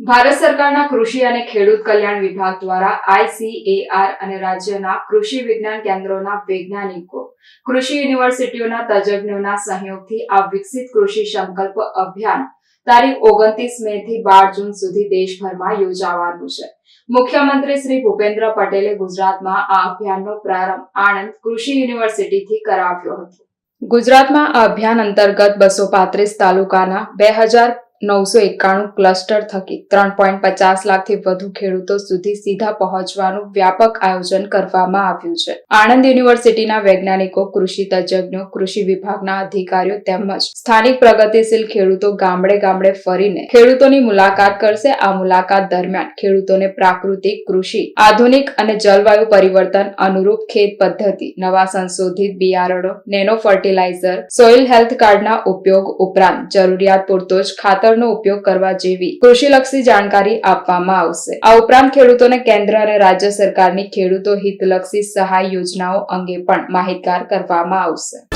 ભારત સરકારના કૃષિ અને ખેડૂત કલ્યાણ વિભાગ દ્વારા આઈસીએઆર અને રાજ્યના કૃષિ વિજ્ઞાન કેન્દ્રોના વૈજ્ઞાનિકો, કૃષિ યુનિવર્સિટીઓના તજજ્ઞોના સહયોગથી આ વિકસિત કૃષિ સંકલ્પ અભિયાન તારીખ ઓગણત્રીસ મે થી બાર જૂન સુધી દેશભરમાં યોજાવાનું છે. મુખ્યમંત્રી શ્રી ભૂપેન્દ્ર પટેલે ગુજરાતમાં આ અભિયાનનો પ્રારંભ આણંદ કૃષિ યુનિવર્સિટીથી કરાવ્યો હતો. ગુજરાતમાં આ અભિયાન અંતર્ગત બસો પાંત્રીસ તાલુકાના બે હજાર નવસો એકાણું ક્લસ્ટર થકી ત્રણ પોઈન્ટ પચાસ લાખથી વધુ ખેડૂતો સુધી સીધા પહોંચવાનું વ્યાપક આયોજન કરવામાં આવ્યું છે. આણંદ યુનિવર્સિટીના વૈજ્ઞાનિકો, કૃષિ તજજ્ઞો, કૃષિ વિભાગના અધિકારીઓ તેમજ સ્થાનિક પ્રગતિશીલ ખેડૂતો ગામડે ગામડે ફરીને ખેડૂતોની મુલાકાત કરશે. આ મુલાકાત દરમિયાન ખેડૂતોને પ્રાકૃતિક કૃષિ, આધુનિક અને જલવાયુ પરિવર્તન અનુરૂપ ખેત પદ્ધતિ, નવા સંશોધિત બિયારણો, નેનો ફર્ટિલાઇઝર, સોઇલ હેલ્થ કાર્ડના ઉપયોગ ઉપરાંત જરૂરિયાત પૂરતો જ ખાતરનો ઉપયોગ કરવા જેવી કૃષિલક્ષી જાણકારી આપવામાં આવશે. આ ઉપરાંત ખેડૂતોને કેન્દ્ર અને રાજ્ય સરકારની ખેડૂતો હિતલક્ષી સહાય યોજનાઓ અંગે પણ માહિતગાર કરવામાં આવશે.